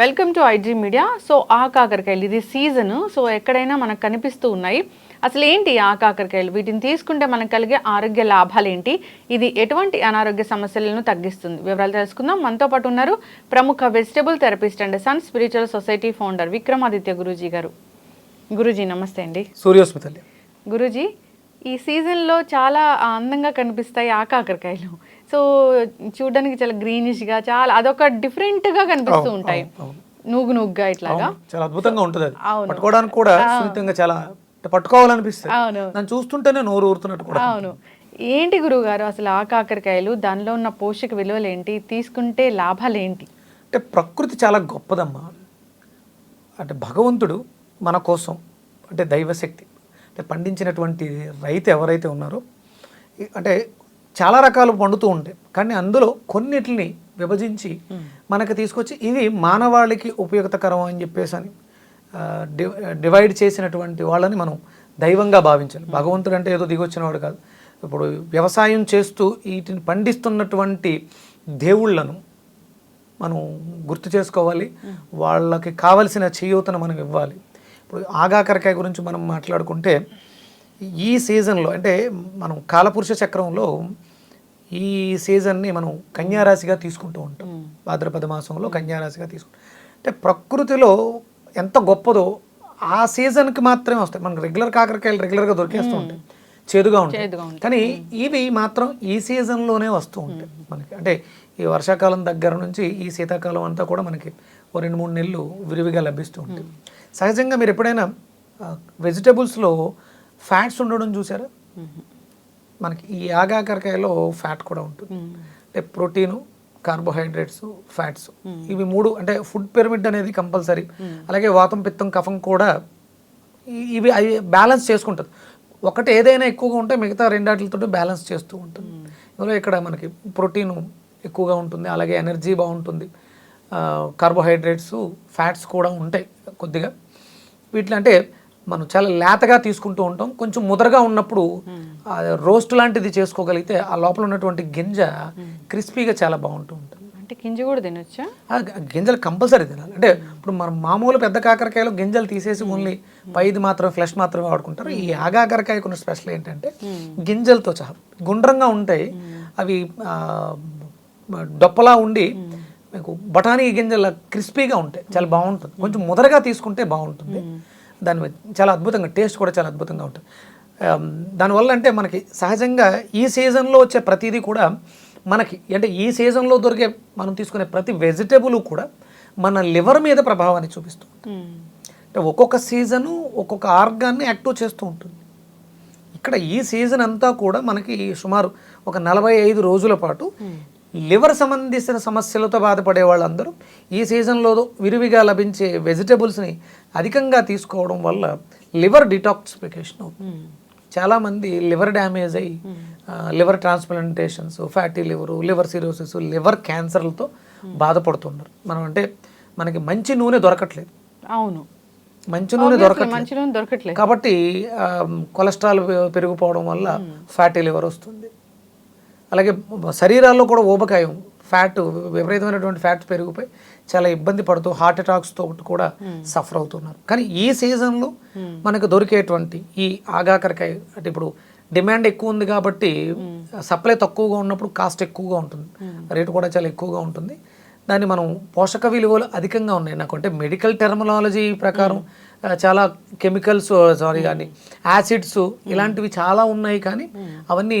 Welcome to IG media so ఆ కాకరకాయలు ఇది సీజన్ సో ఎక్కడైనా మనకు కనిపిస్తూ ఉన్నాయి. అసలు ఏంటి ఆ కాకరకాయలు? వీటిని తీసుకుంటే మనకు కలిగే ఆరోగ్య లాభాలు ఏంటి? ఇది ఎటువంటి అనారోగ్య సమస్యలను తగ్గిస్తుంది? వివరాలు తెలుసుకుందాం. మనతో పాటు ఉన్నారు ప్రముఖ vegetable therapist and sun spiritual society founder Vikramaditya Guruji గారు. గురూజీ నమస్తే అండి. సూర్యోస్మితల్లి. గురూజీ ఈ సీజన్లో చాలా అందంగా కనిపిస్తాయి ఆ కాకరకాయలు. సో చూడడానికి చాలా గ్రీనిష్గా చాలా అదొక డిఫరెంట్గా కనిపిస్తూ ఉంటాయి. నూగు నూగ్గా ఇట్లాగా. చాలా అద్భుతంగా ఉంటుంది. పట్టుకోవడానికి కూడా సున్నితంగా చాలా పట్టుకోవాలనిపిస్తుంది. అవును. దాన్ని చూస్తుంటేనే నోరు ఊరుతున్నట్టు కూడా. అవును. ఏంటి గురువుగారు అసలు ఆ కాకరకాయలు? దానిలో ఉన్న పోషక విలువలు ఏంటి? తీసుకుంటే లాభాలు ఏంటి? అంటే ప్రకృతి చాలా గొప్పదమ్మా. అంటే భగవంతుడు మన కోసం అంటే దైవశక్తి. అంటే పండించినటువంటి రైతు ఎవరైతే ఉన్నారో అంటే చాలా రకాలు పండుతూ ఉంటాయి. కానీ అందులో కొన్నిటిని విభజించి మనకు తీసుకొచ్చి ఇవి మానవాళికి ఉపయుక్తకరం అని చెప్పేసి అని డివైడ్ చేసినటువంటి వాళ్ళని మనం దైవంగా భావించాలి. భగవంతుడు అంటే ఏదో దిగొచ్చిన వాడు కాదు. ఇప్పుడు వ్యవసాయం చేస్తూ వీటిని పండిస్తున్నటువంటి దేవుళ్ళను మనం గుర్తు చేసుకోవాలి. వాళ్ళకి కావలసిన చేయూతను మనం ఇవ్వాలి. ఇప్పుడు ఆగాకరకాయ గురించి మనం మాట్లాడుకుంటే ఈ సీజన్లో అంటే మనం కాలపురుష చక్రంలో ఈ సీజన్ని మనం కన్యారాశిగా తీసుకుంటూ ఉంటాం. భాద్రపద మాసంలో కన్యారాశిగా తీసుకుంటాం. అంటే ప్రకృతిలో ఎంత గొప్పదో ఆ సీజన్కి మాత్రమే వస్తాయి. మనకు రెగ్యులర్ కాకరకాయలు రెగ్యులర్గా దొరికేస్తూ ఉంటాయి. చేదుగా ఉంటాయి. కానీ ఇవి మాత్రం ఈ సీజన్లోనే వస్తూ ఉంటాయి మనకి. అంటే ఈ వర్షాకాలం దగ్గర నుంచి ఈ శీతాకాలం అంతా కూడా మనకి ఓ రెండు మూడు నెలలు విరివిగా లభిస్తూ ఉంటాయి. సహజంగా మీరు ఎప్పుడైనా వెజిటబుల్స్లో ఫ్యాట్స్ ఉండడం చూసారా? మనకి ఈ ఆగాకరకాయలో ఫ్యాట్ కూడా ఉంటుంది. అంటే ప్రోటీను కార్బోహైడ్రేట్స్ ఫ్యాట్స్ ఇవి మూడు అంటే ఫుడ్ పిరమిడ్ అనేది కంపల్సరీ. అలాగే వాతం పిత్తం కఫం కూడా ఇవి అవి బ్యాలెన్స్ చేసుకుంటుంది. ఒకటి ఏదైనా ఎక్కువగా ఉంటే మిగతా రెండాటితో బ్యాలెన్స్ చేస్తూ ఉంటుంది. ఇందులో ఇక్కడ మనకి ప్రోటీన్ ఎక్కువగా ఉంటుంది. అలాగే ఎనర్జీ బాగుంటుంది. కార్బోహైడ్రేట్స్ ఫ్యాట్స్ కూడా ఉంటాయి కొద్దిగా. వీటిలో అంటే మనం చాలా లేతగా తీసుకుంటూ ఉంటాం. కొంచెం ముదరగా ఉన్నప్పుడు రోస్ట్ లాంటిది చేసుకోగలిగితే ఆ లోపల ఉన్నటువంటి గింజ క్రిస్పీగా చాలా బాగుంటూ ఉంటుంది. అంటే గింజ కూడా తినొచ్చా? గింజలు కంపల్సరీ తినాలి. అంటే ఇప్పుడు మనం మామూలు పెద్ద కాకరకాయలో గింజలు తీసేసి ఓన్లీ పైది మాత్రమే ఫ్లెష్ మాత్రమే వాడుకుంటారు. ఈ ఆగాకరకాయకు ఉన్న స్పెషల్ ఏంటంటే గింజలతో సహా గుండ్రంగా ఉంటాయి. అవి డొప్పలా ఉండి మీకు బఠానీ గింజల క్రిస్పీగా ఉంటాయి. చాలా బాగుంటుంది. కొంచెం ముదరగా తీసుకుంటే బాగుంటుంది. దాని చాలా అద్భుతంగా టేస్ట్ కూడా చాలా అద్భుతంగా ఉంటుంది. దానివల్ల అంటే మనకి సహజంగా ఈ సీజన్లో వచ్చే ప్రతిదీ కూడా మనకి అంటే ఈ సీజన్లో దొరికే మనం తీసుకునే ప్రతి వెజిటేబుల్ కూడా మన లివర్ మీద ప్రభావాన్ని చూపిస్తుంది అంటే ఒక్కొక్క సీజను ఒక్కొక్క ఆర్గాన్ని యాక్టివ్ చేస్తూ ఉంటుంది. ఇక్కడ ఈ సీజన్ అంతా కూడా మనకి సుమారు ఒక నలభై ఐదు రోజుల పాటు లివర్ సంబంధించిన సమస్యలతో బాధపడే వాళ్ళందరూ ఈ సీజన్లో విరివిగా లభించే వెజిటబుల్స్ని అధికంగా తీసుకోవడం వల్ల లివర్ డిటాక్సిఫికేషన్ అవుతుంది. చాలామంది లివర్ డ్యామేజ్ అయ్యి liver transplantations fatty liver liver cirrhosis liver క్యాన్సర్లతో బాధపడుతున్నారు. మనం అంటే మనకి మంచి నూనె దొరకట్లేదు. అవును. మంచి నూనె దొరకట్లేదు. కాబట్టి కొలెస్ట్రాల్ పెరిగిపోవడం వల్ల ఫ్యాటీ లివర్ వస్తుంది. అలాగే శరీరాల్లో కూడా ఊబకాయం ఫ్యాట్ విపరీతమైనటువంటి ఫ్యాట్ పెరిగిపోయి చాలా ఇబ్బంది పడుతూ హార్ట్ అటాక్స్తో కూడా సఫర్ అవుతున్నారు. కానీ ఈ సీజన్లో మనకు దొరికేటువంటి ఈ ఆగాకరకాయ అంటే ఇప్పుడు డిమాండ్ ఎక్కువ ఉంది కాబట్టి సప్లై తక్కువగా ఉన్నప్పుడు కాస్ట్ ఎక్కువగా ఉంటుంది. రేటు కూడా చాలా ఎక్కువగా ఉంటుంది. దాన్ని మనం పోషక విలువలు అధికంగా ఉన్నాయి. నాకు అంటే మెడికల్ టెర్మినాలజీ ప్రకారం చాలా కెమికల్స్ సారీ కానీ యాసిడ్స్ ఇలాంటివి చాలా ఉన్నాయి కానీ అవన్నీ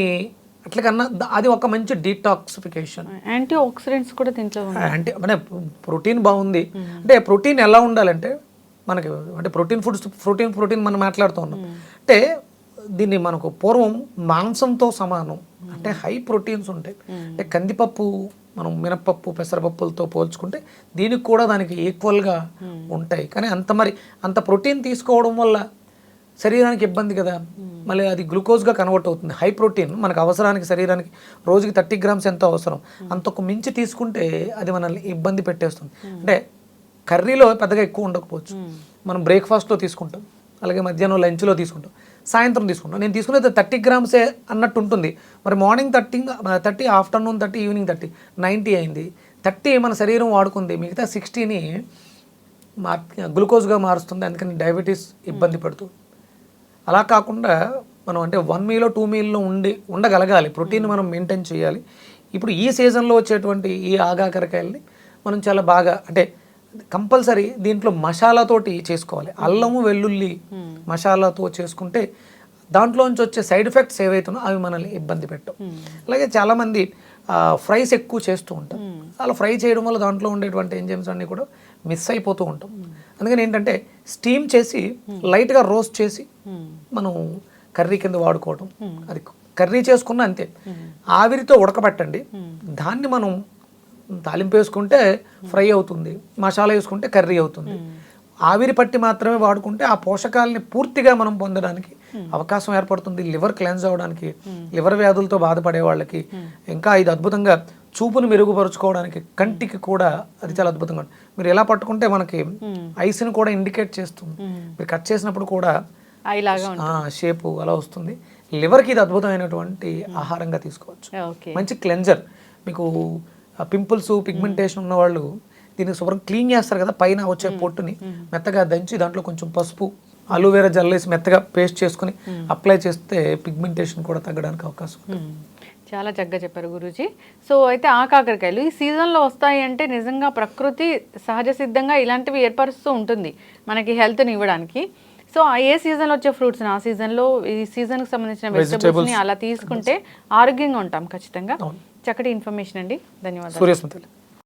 అట్లకన్నా ద- అది ఒక మంచి డీటాక్సిఫికేషన్ యాంటీ ఆక్సిడెంట్స్ కూడా దీంట్లో ఉన్నాయి. అంటే అంటే ప్రోటీన్ బాగుంది. అంటే ప్రోటీన్ ఎలా ఉండాలంటే మనకి అంటే ప్రోటీన్ ఫుడ్స్ ప్రోటీన్ ప్రోటీన్ మనం మాట్లాడుతూ ఉన్నాం. అంటే దీన్ని మనకు పూర్వం మాంసంతో సమానం. అంటే హై ప్రోటీన్స్ ఉంటాయి. అంటే కందిపప్పు మనం మినపప్పు పెసరపప్పులతో పోల్చుకుంటే దీనికి కూడా దానికి ఈక్వల్గా ఉంటాయి. కానీ అంత మరి అంత ప్రోటీన్ తీసుకోవడం వల్ల శరీరానికి ఇబ్బంది కదా. మళ్ళీ అది గ్లూకోజ్గా కన్వర్ట్ అవుతుంది. హై ప్రోటీన్ మనకు అవసరానికి శరీరానికి రోజుకి థర్టీ గ్రామ్స్ ఎంతో అవసరం? అంతకు మించి తీసుకుంటే అది మనల్ని ఇబ్బంది పెట్టేస్తుంది. అంటే కర్రీలో పెద్దగా ఎక్కువ ఉండకపోవచ్చు. మనం బ్రేక్ఫాస్ట్లో తీసుకుంటాం. అలాగే మధ్యాహ్నం లంచ్లో తీసుకుంటాం. సాయంత్రం తీసుకుంటాం. నేను తీసుకునేది థర్టీ గ్రామ్సే అన్నట్టు ఉంటుంది. మరి morning thirty thirty afternoon thirty evening thirty ninety అయింది. థర్టీ మన శరీరం వాడుకుంది. మిగతా సిక్స్టీని మార్ గ్లూకోజ్గా మారుస్తుంది. అందుకని డయాబెటీస్ ఇబ్బంది పడుతుంది అలా కాకుండా మనం అంటే వన్ మీలో టూ మీల్లో ఉండి ఉండగలగాలి. ప్రోటీన్ మనం మెయింటైన్ చేయాలి. ఇప్పుడు ఈ సీజన్లో వచ్చేటువంటి ఈ ఆగాకరకాయల్ని మనం చాలా బాగా అంటే కంపల్సరీ దీంట్లో మసాలాతోటి చేసుకోవాలి. అల్లము వెల్లుల్లి మసాలాతో చేసుకుంటే దాంట్లోంచి వచ్చే సైడ్ ఎఫెక్ట్స్ ఏవైతున్నా అవి మనల్ని ఇబ్బంది పెట్టవు. అలాగే చాలామంది ఫ్రైస్ ఎక్కువ చేస్తూ ఉంటారు. అలా ఫ్రై చేయడం వల్ల దాంట్లో ఉండేటువంటి ఎంజైమ్స్ అన్నీ కూడా మిస్ అయిపోతూ ఉంటాం. అందుకని ఏంటంటే స్టీమ్ చేసి లైట్గా రోస్ట్ చేసి మనం కర్రీ కింద వాడుకోవడం అది కర్రీ చేసుకున్న అంతే. ఆవిరితో ఉడకబెట్టండి. దాన్ని మనం తాలింపు వేసుకుంటే ఫ్రై అవుతుంది. మసాలా వేసుకుంటే కర్రీ అవుతుంది. ఆవిరి పట్టి మాత్రమే వాడుకుంటే ఆ పోషకాలని పూర్తిగా మనం పొందడానికి అవకాశం ఏర్పడుతుంది. లివర్ క్లెన్స్ అవ్వడానికి లివర్ వ్యాధులతో బాధపడే వాళ్ళకి ఇంకా ఇది అద్భుతంగా చూపును మెరుగుపరుచుకోవడానికి కంటికి కూడా అది చాలా అద్భుతంగా ఉంటుంది మీరు ఎలా పట్టుకుంటే మనకి ఐస్ని కూడా ఇండికేట్ చేస్తుంది. మీరు కట్ చేసినప్పుడు కూడా షేపు అలా వస్తుంది. లివర్కి ఇది అద్భుతమైనటువంటి ఆహారంగా తీసుకోవచ్చు. ఓకే మంచి క్లెన్జర్ మీకు పింపుల్స్ పిగ్మెంటేషన్ ఉన్న వాళ్ళు దీన్ని శుభ్రం క్లీన్ చేస్తారు కదా పైన వచ్చే పొట్టుని మెత్తగా దంచి దాంట్లో కొంచెం పసుపు అలోవెరా జల్లేసి మెత్తగా పేస్ట్ చేసుకుని అప్లై చేస్తే పిగ్మెంటేషన్ కూడా తగ్గడానికి అవకాశం. చాలా చక్కగా చెప్పారు గురూజీ. సో అయితే ఆ కాకరకాయలు ఈ సీజన్లో వస్తాయి అంటే నిజంగా ప్రకృతి సహజ సిద్ధంగా ఇలాంటివి ఏర్పరుస్తూ ఉంటుంది. మనకి హెల్త్ని ఇవ్వడానికి. సో ఆ ఏ సీజన్లో వచ్చే ఫ్రూట్స్ని? ఆ సీజన్లో ఈ సీజన్కి సంబంధించిన వెజిటబుల్స్ని అలా తీసుకుంటే ఆరోగ్యంగా ఉంటాం ఖచ్చితంగా. చక్కటి ఇన్ఫర్మేషన్ అండి. ధన్యవాదాలు.